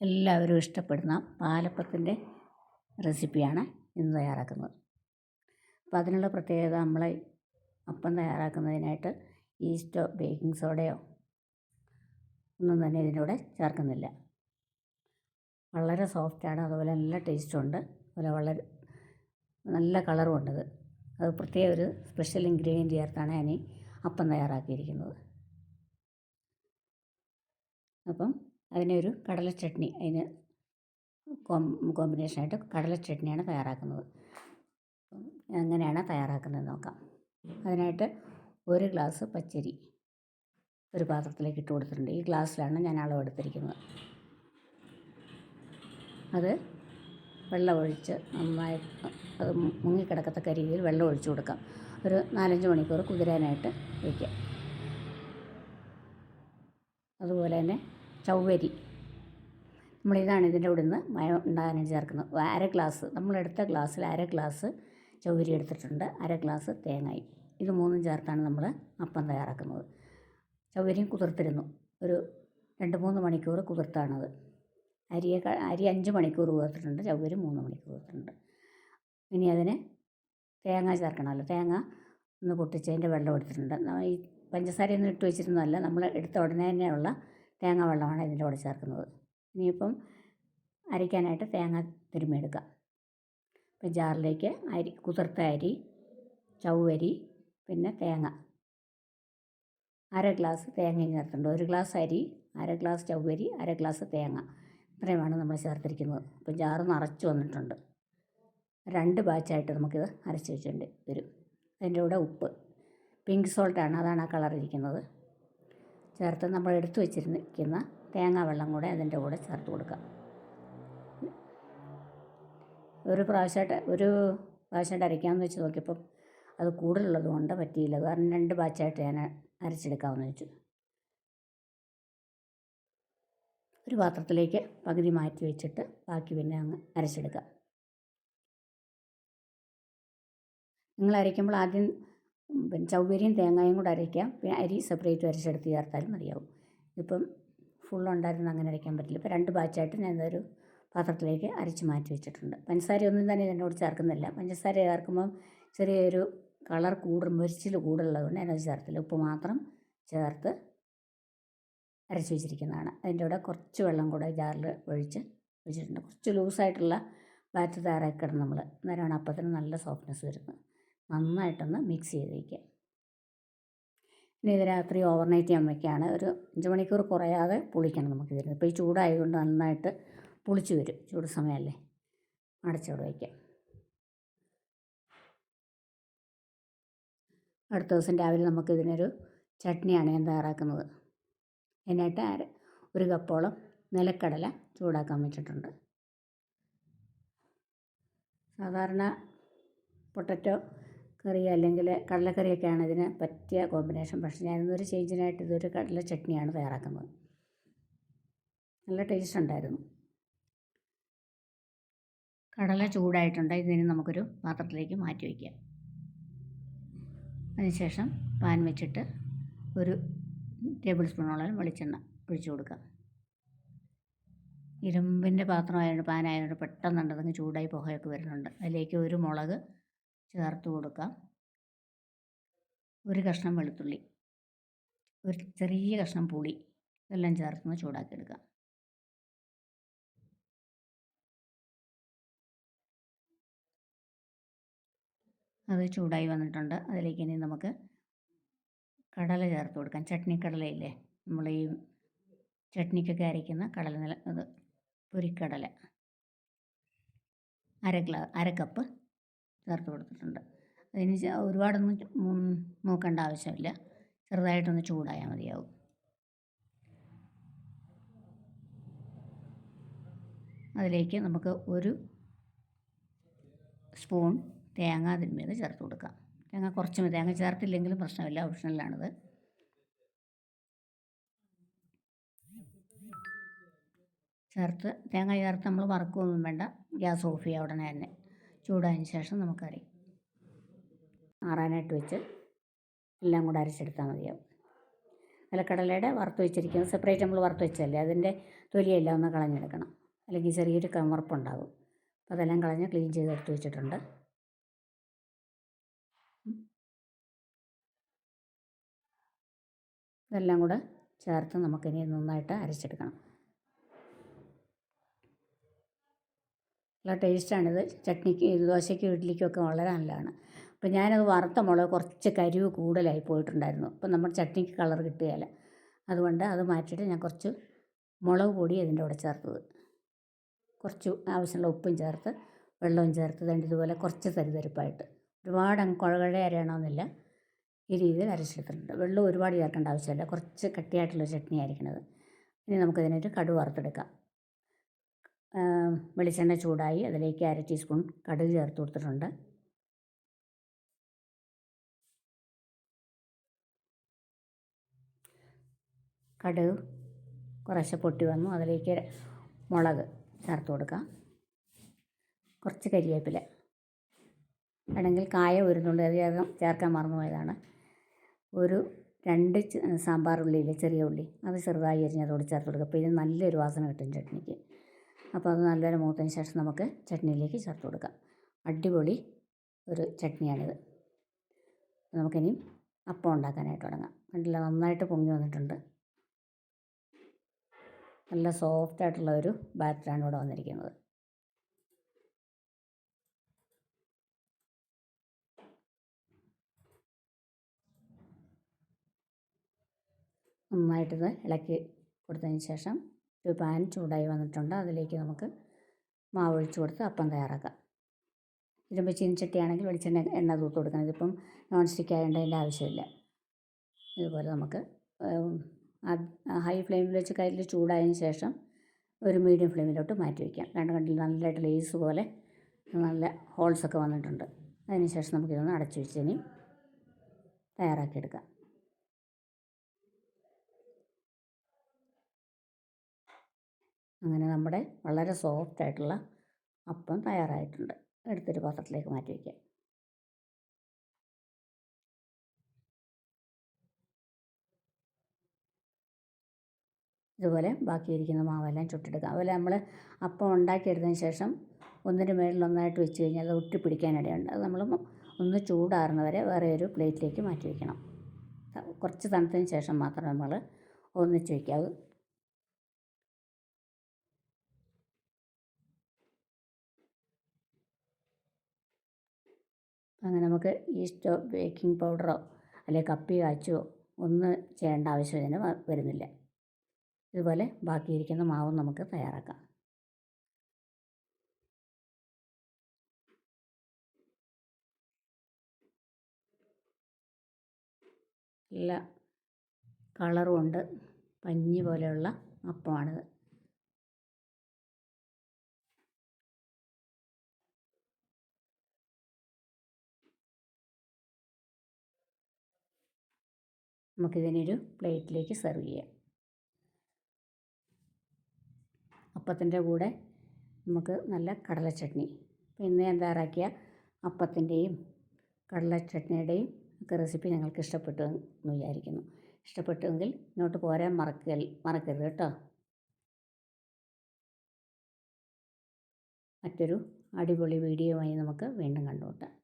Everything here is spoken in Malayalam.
എല്ലാവരും ഇഷ്ടപ്പെടുന്ന പാലപ്പത്തിന്റെ റെസിപ്പിയാണ് ഇന്ന് തയ്യാറാക്കുന്നത്. അപ്പം അതിനുള്ള പ്രത്യേകത നമ്മൾ അപ്പം തയ്യാറാക്കുന്നതിനായിട്ട് ഈസ്റ്റോ ബേക്കിംഗ് സോഡയോ ഒന്നും തന്നെ ഇതിന്റെ ചേർക്കുന്നില്ല. വളരെ സോഫ്റ്റാണ് അതുപോലെ നല്ല ടേസ്റ്റുണ്ട് അതുപോലെ വളരെ നല്ല കളറും ഉണ്ടത് അത് പ്രത്യേക ഒരു സ്പെഷ്യൽ ഇൻഗ്രീഡിയന്റ് ചേർത്താണ് ഞാൻ അപ്പം തയ്യാറാക്കിയിരിക്കുന്നത്. അപ്പം അതിനെ ഒരു കടല ചട്നി അതിന് കോമ്പിനേഷനായിട്ട് കടല ചട്നിയാണ് തയ്യാറാക്കുന്നത്. എങ്ങനെയാണ് തയ്യാറാക്കുന്നത് നോക്കാം. അതിനായിട്ട് ഒരു ഗ്ലാസ് പച്ചരി ഒരു പാത്രത്തിലേക്ക് ഇട്ട് കൊടുത്തിട്ടുണ്ട്. ഈ ഗ്ലാസ്സിലാണ് ഞാൻ അളവെടുത്തിരിക്കുന്നത്. അത് വെള്ളമൊഴിച്ച് നന്നായി അത് മുങ്ങിക്കിടക്കത്തക്ക രീതിയിൽ വെള്ളം ഒഴിച്ച് കൊടുക്കാം. ഒരു നാലഞ്ച് മണിക്കൂർ കുതിരാനായിട്ട് വയ്ക്കാം. അതുപോലെ തന്നെ ചവ്വരി നമ്മളിതാണ് ഇതിന്റെ കൂടെ നിന്ന് മയം ഉണ്ടാകാനായിട്ട് ചേർക്കുന്നത്. അര ഗ്ലാസ് നമ്മളെടുത്ത ഗ്ലാസ്സിൽ അര ഗ്ലാസ് ചവ്വരി എടുത്തിട്ടുണ്ട്. അര ഗ്ലാസ് തേങ്ങായി. ഇത് മൂന്നും ചേർത്താണ് നമ്മൾ അപ്പം തയ്യാറാക്കുന്നത്. ചൗവരിയും കുതിർത്തിരുന്നു ഒരു രണ്ട് മൂന്ന് മണിക്കൂർ കുതിർത്താണത്. അരിയെ അരി അഞ്ച് മണിക്കൂർ കുതിർത്തിട്ടുണ്ട്. ചൗവരി മൂന്ന് മണിക്കൂർ കുതിർത്തിട്ടുണ്ട്. ഇനി അതിന് തേങ്ങ ചേർക്കണമല്ലോ. തേങ്ങ ഒന്ന് പൊട്ടിച്ചതിന്റെ വെള്ളം എടുത്തിട്ടുണ്ട്. ഈ പഞ്ചസാരയൊന്നും ഇട്ട് വെച്ചിരുന്നതല്ല. നമ്മൾ എടുത്ത ഉടനെ തന്നെയുള്ള തേങ്ങ വെള്ളമാണ് ഇതിന്റെ കൂടെ ചേർക്കുന്നത്. ഇനിയിപ്പം അരയ്ക്കാനായിട്ട് തേങ്ങ തിരുമ്മിയെടുക്കാം. ഇപ്പം ജാറിലേക്ക് അരി കുതിർത്ത അരി ചവ്വരി പിന്നെ തേങ്ങ. അര ഗ്ലാസ് തേങ്ങയും ചേർത്തിട്ടുണ്ട്. ഒരു ഗ്ലാസ് അരി അര ഗ്ലാസ് ചവ്വരി അര ഗ്ലാസ് തേങ്ങ. ഇത്രയുമാണ് നമ്മൾ ചേർത്തിരിക്കുന്നത്. ഇപ്പം ജാറ് നിറച്ച് വന്നിട്ടുണ്ട്. രണ്ട് ബാച്ചായിട്ട് നമുക്കിത് അരച്ച് വെച്ചിട്ടുണ്ട് വരും. അതിന്റെ കൂടെ ഉപ്പ്. പിങ്ക് സോൾട്ടാണ്. അതാണ് ആ കളർ ഇരിക്കുന്നത് ചേർത്ത് നമ്മൾ എടുത്തു വെച്ചിരിക്കുന്ന തേങ്ങാ വെള്ളം കൂടെ അതിന്റെ കൂടെ ചേർത്ത് കൊടുക്കാം ഒരു പ്രാവശ്യമായിട്ട് ഒരു പ്രാവശ്യമായിട്ട് അരയ്ക്കാമെന്ന് വെച്ച് നോക്കിയപ്പം അത് കൂടുതലുള്ളത് കൊണ്ട് പറ്റിയില്ല. കാരണം രണ്ട് ബാച്ചായിട്ട് ഞാൻ അരച്ചെടുക്കാമെന്ന് വെച്ചു. ഒരു പാത്രത്തിലേക്ക് പകുതി മാറ്റി വെച്ചിട്ട് ബാക്കി പിന്നെ അങ്ങ് അരച്ചെടുക്കാം നിങ്ങൾ അരയ്ക്കുമ്പോൾ ആദ്യം പിന്നെ ചവ്വരിയും തേങ്ങയും കൂടെ അരയ്ക്കാം. പിന്നെ അരി സെപ്പറേറ്റ് അരച്ചെടുത്ത് ചേർത്താലും മതിയാവും. ഇപ്പം ഫുൾ ഉണ്ടായിരുന്നു അങ്ങനെ അരയ്ക്കാൻ പറ്റില്ല. ഇപ്പോൾ രണ്ട് ബാച്ചായിട്ട് ഞാൻ ഇതൊരു പാത്രത്തിലേക്ക് അരച്ച് മാറ്റി വെച്ചിട്ടുണ്ട്. പഞ്ചസാര ഒന്നും തന്നെ ഇതിനോട് ചേർക്കുന്നില്ല. പഞ്ചസാര ചേർക്കുമ്പം ചെറിയൊരു കളർ കൂടും മൊരിച്ചിൽ കൂടുതലുള്ളതുകൊണ്ട് ഞാനത് ചേർത്തില്ല. ഉപ്പ് മാത്രം ചേർത്ത് അരച്ച് വെച്ചിരിക്കുന്നതാണ്. അതിന്റെ കൂടെ കുറച്ച് വെള്ളം കൂടെ ജാറിൽ ഒഴിച്ച് വെച്ചിട്ടുണ്ട്. കുറച്ച് ലൂസായിട്ടുള്ള ബാറ്റ് തയ്യാറാക്കിയിടണം നമ്മൾ അന്നേരമാണ് അപ്പത്തിന് നല്ല സോഫ്റ്റ്നെസ് വരുന്നത്. നന്നായിട്ടൊന്ന് മിക്സ് ചെയ്ത് വയ്ക്കുക ഇനി ഇത് രാത്രി ഓവർനൈറ്റ് ചെയ്യാൻ വയ്ക്കുകയാണ് ഒരു അഞ്ച് മണിക്കൂർ കുറയാതെ പുളിക്കണം നമുക്ക് ഇതിന് ഇപ്പോൾ ഈ ചൂടായതുകൊണ്ട് നന്നായിട്ട് പുളിച്ച് വരും. ചൂട് സമയമല്ലേ? അടച്ചോട് വയ്ക്കാം അടുത്ത ദിവസം രാവിലെ നമുക്കിതിനൊരു ചട്നിയാണ് ഞാൻ തയ്യാറാക്കുന്നത്. അതിനായിട്ട് അര ഒരു കപ്പോളം നിലക്കടല ചൂടാക്കാൻ വെച്ചിട്ടുണ്ട്. സാധാരണ പൊട്ടറ്റോ കറി അല്ലെങ്കിൽ കടലക്കറിയൊക്കെയാണ് ഇതിന് പറ്റിയ കോമ്പിനേഷൻ പക്ഷേ ഞാനിന്നൊരു ചേഞ്ചിനായിട്ട് ഇതൊരു കടല ചട്നിയാണ് തയ്യാറാക്കുന്നത്. നല്ല ടേസ്റ്റ് ഉണ്ടായിരുന്നു. കടല ചൂടായിട്ടുണ്ട്. ഇതിന് നമുക്കൊരു പാത്രത്തിലേക്ക് മാറ്റി വയ്ക്കാം അതിനുശേഷം പാൻ വെച്ചിട്ട് ഒരു ടേബിൾ സ്പൂണോളം വെളിച്ചെണ്ണ ഒഴിച്ചു കൊടുക്കാം ഇരുമ്പിന്റെ പാത്രമായതുകൊണ്ട് പാനായതുകൊണ്ട് പെട്ടെന്നുണ്ട് അതങ്ങ് ചൂടായി പുകയൊക്കെ വരുന്നുണ്ട്. അതിലേക്ക് ഒരു മുളക് ചേർത്ത് കൊടുക്കാം. ഒരു കഷ്ണം വെളുത്തുള്ളി ഒരു ചെറിയ കഷ്ണം പുളി ഇതെല്ലാം ചേർത്തൊന്ന് ചൂടാക്കി എടുക്കാം അത് ചൂടായി വന്നിട്ടുണ്ട്. അതിലേക്ക് ഇനി നമുക്ക് കടല ചേർത്ത് കൊടുക്കാം. ചട്നി കടലയില്ലേ നമ്മൾ ഈ ചട്നിക്കൊക്കെ അരയ്ക്കുന്ന കടല നില അത് പൊരിക്കടല. അര ഗ്ലാ അര കപ്പ് ചേർത്ത് കൊടുത്തിട്ടുണ്ട്. അതിന് ഒരുപാടൊന്നും നോക്കേണ്ട ആവശ്യമില്ല. ചെറുതായിട്ടൊന്ന് ചൂടായാൽ മതിയാവും. അതിലേക്ക് നമുക്ക് ഒരു സ്പൂൺ തേങ്ങ തിരുമ്മിയത് ചേർത്ത് കൊടുക്കാം. തേങ്ങ കുറച്ച് മതി. തേങ്ങ ചേർത്തില്ലെങ്കിലും പ്രശ്നമില്ല. ഓപ്ഷണലാണിത് ചേർത്ത് തേങ്ങ ചേർത്ത് നമ്മൾ വറക്കുകയൊന്നും വേണ്ട. ഗ്യാസ് ഓഫ് ചെയ്യുക ഉടനെ തന്നെ. ചൂടായതിന് ശേഷം നമുക്കറിയാം ആറാനായിട്ട് വെച്ച് എല്ലാം കൂടെ അരച്ചെടുത്താൽ മതിയാവും. നിലക്കടലയുടെ വറുത്ത് വെച്ചിരിക്കുന്നത് സെപ്പറേറ്റ് നമ്മൾ വറുത്ത് വെച്ചതല്ലേ? അതിന്റെ തൊലിയെല്ലാം ഒന്ന് കളഞ്ഞെടുക്കണം. അല്ലെങ്കിൽ ചെറിയൊരു കമർപ്പുണ്ടാകും അപ്പോൾ അതെല്ലാം കളഞ്ഞ് ക്ലീൻ ചെയ്ത് എടുത്ത് വെച്ചിട്ടുണ്ട്. ഇതെല്ലാം കൂടെ ചേർത്ത് നമുക്കിനി നന്നായിട്ട് അരച്ചെടുക്കണം. നല്ല ടേസ്റ്റാണിത്. ചട്നിക്ക് ദോശയ്ക്കും ഇഡ്ഡലിക്കും ഒക്കെ വളരെ നല്ലതാണ്. അപ്പോൾ ഞാനത് വറുത്ത മുളക് കുറച്ച് കരിവ് കൂടുതലായി പോയിട്ടുണ്ടായിരുന്നു. അപ്പോൾ നമ്മൾ ചട്നിക്ക് കളർ കിട്ടുകയില്ല അതുകൊണ്ട് അത് മാറ്റിയിട്ട് ഞാൻ കുറച്ച് മുളക് പൊടി അതിന്റെ കൂടെ ചേർത്തത്. കുറച്ച് ആവശ്യമുള്ള ഉപ്പും ചേർത്ത് വെള്ളവും ചേർത്ത് രണ്ട് ഇതുപോലെ കുറച്ച് തരിതരിപ്പായിട്ട്. ഒരുപാട് അങ്ങ് കുഴകുഴ അരയണമെന്നില്ല. ഈ രീതിയിൽ അരച്ചെടുത്തിട്ടുണ്ട്. വെള്ളം ഒരുപാട് ചേർക്കേണ്ട ആവശ്യമില്ല. കുറച്ച് കട്ടിയായിട്ടുള്ള ചട്നി ആയിരിക്കണത് ഇനി നമുക്കതിനൊരു കടു വറുത്തെടുക്കാം വെളിച്ചെണ്ണ ചൂടായി അതിലേക്ക് അര ടീസ്പൂൺ കടുക് ചേർത്ത് കൊടുത്തിട്ടുണ്ട്. കടുക് കുറേശ്ശെ പൊട്ടി വന്നു. അതിലേക്ക് മുളക് ചേർത്ത് കൊടുക്കാം. കുറച്ച് കരിവേപ്പില വേണമെങ്കിൽ കായ ഉരുന്നുള്ളി അത് ചേർക്കാൻ മറന്നുപോയതാണ് ഒരു രണ്ട് സാമ്പാർ ഉള്ളിയിൽ ചെറിയ ഉള്ളി അത് ചെറുതായി അരിഞ്ഞതോട് ചേർത്ത് കൊടുക്കുക അപ്പോൾ ഇത് നല്ലൊരു വാസന കിട്ടും ചട്നിക്ക്. അപ്പോൾ അത് നല്ലൊരു മൂത്തതിന് ശേഷം നമുക്ക് ചട്നിയിലേക്ക് ചേർത്ത് കൊടുക്കാം. അടിപൊളി ഒരു ചട്നിയാണിത്. നമുക്കിനി അപ്പം ഉണ്ടാക്കാനായിട്ട് തുടങ്ങാം. കണ്ടില്ല നന്നായിട്ട് പൊങ്ങി വന്നിട്ടുണ്ട്. നല്ല സോഫ്റ്റ് ആയിട്ടുള്ള ഒരു ബാറ്ററാണ് ഇവിടെ വന്നിരിക്കുന്നത്. നന്നായിട്ടിത് ഇളക്കി കൊടുത്തതിന് ശേഷം ഒരു പാൻ ചൂടായി വന്നിട്ടുണ്ട്. അതിലേക്ക് നമുക്ക് മാവ് ഒഴിച്ച് കൊടുത്ത് അപ്പം തയ്യാറാക്കാം. ഇരുമ്പ് ചീനിച്ചട്ടിയാണെങ്കിൽ വെളിച്ചെണ്ണ എണ്ണ തൂത്ത് കൊടുക്കണം. ഇതിപ്പം നോൺ സ്റ്റിക്ക് ആയതിന്റെ ആവശ്യമില്ല. ഇതുപോലെ നമുക്ക് ഹൈ ഫ്ലെയിമിൽ വെച്ച് കയ്യിൽ ചൂടായതിന് ശേഷം ഒരു മീഡിയം ഫ്ലെയിമിലോട്ട് മാറ്റി വയ്ക്കാം. രണ്ട് കണ്ടിൽ നല്ലതായിട്ട് ലേസ് പോലെ നല്ല ഹോൾസൊക്കെ വന്നിട്ടുണ്ട്. അതിന് ശേഷം നമുക്കിതൊന്ന് അടച്ചു വെച്ച് തയ്യാറാക്കിയെടുക്കാം. അങ്ങനെ നമ്മുടെ വളരെ സോഫ്റ്റ് ആയിട്ടുള്ള അപ്പം തയ്യാറായിട്ടുണ്ട്. എടുത്തൊരു പാത്രത്തിലേക്ക് മാറ്റി വയ്ക്കാം ഇതുപോലെ ബാക്കിയിരിക്കുന്ന മാവെല്ലാം ചുട്ടെടുക്കുക അതുപോലെ നമ്മൾ അപ്പം ഉണ്ടാക്കിയെടുത്തതിന് ശേഷം ഒന്നിന് മേളിൽ ഒന്നായിട്ട് വെച്ച് കഴിഞ്ഞാൽ അത് ഒട്ടിപ്പിടിക്കാനിടയുണ്ട്. അത് നമ്മൾ ഒന്ന് ചൂടാറുന്ന വരെ വേറെ ഒരു പ്ലേറ്റിലേക്ക് മാറ്റി വയ്ക്കണം കുറച്ച് തണുത്തതിന് ശേഷം മാത്രം നമ്മൾ ഒന്നിച്ച് വയ്ക്കാവൂ അങ്ങനെ നമുക്ക് ഈസ്റ്റോ ബേക്കിംഗ് പൗഡറോ അല്ലെങ്കിൽ കപ്പി കാച്ചോ ഒന്നും ചെയ്യേണ്ട ആവശ്യം ഇതിന് വരുന്നില്ല. ഇതുപോലെ ബാക്കിയിരിക്കുന്ന മാവും നമുക്ക് തയ്യാറാക്കാം. നല്ല കളറും ഉണ്ട്. പഞ്ഞി പോലെയുള്ള അപ്പമാണിത്. നമുക്കിതിനൊരു പ്ലേറ്റിലേക്ക് സെർവ് ചെയ്യാം. അപ്പത്തിന്റെ കൂടെ നമുക്ക് നല്ല കടല ചട്നി ഇന്ന് ഞാൻ തയ്യാറാക്കിയ അപ്പത്തിന്റെയും കടല ചട്നിയുടെയും ഒക്കെ റെസിപ്പി നിങ്ങൾക്ക് ഇഷ്ടപ്പെട്ടു എന്ന് വിചാരിക്കുന്നു. ഇഷ്ടപ്പെട്ടുവെങ്കിൽ ഇങ്ങോട്ട് പോരാൻ മറക്കൽ മറക്കരുത് കേട്ടോ. മറ്റൊരു അടിപൊളി വീഡിയോ ആയി നമുക്ക് വീണ്ടും കണ്ടുമുട്ടാം.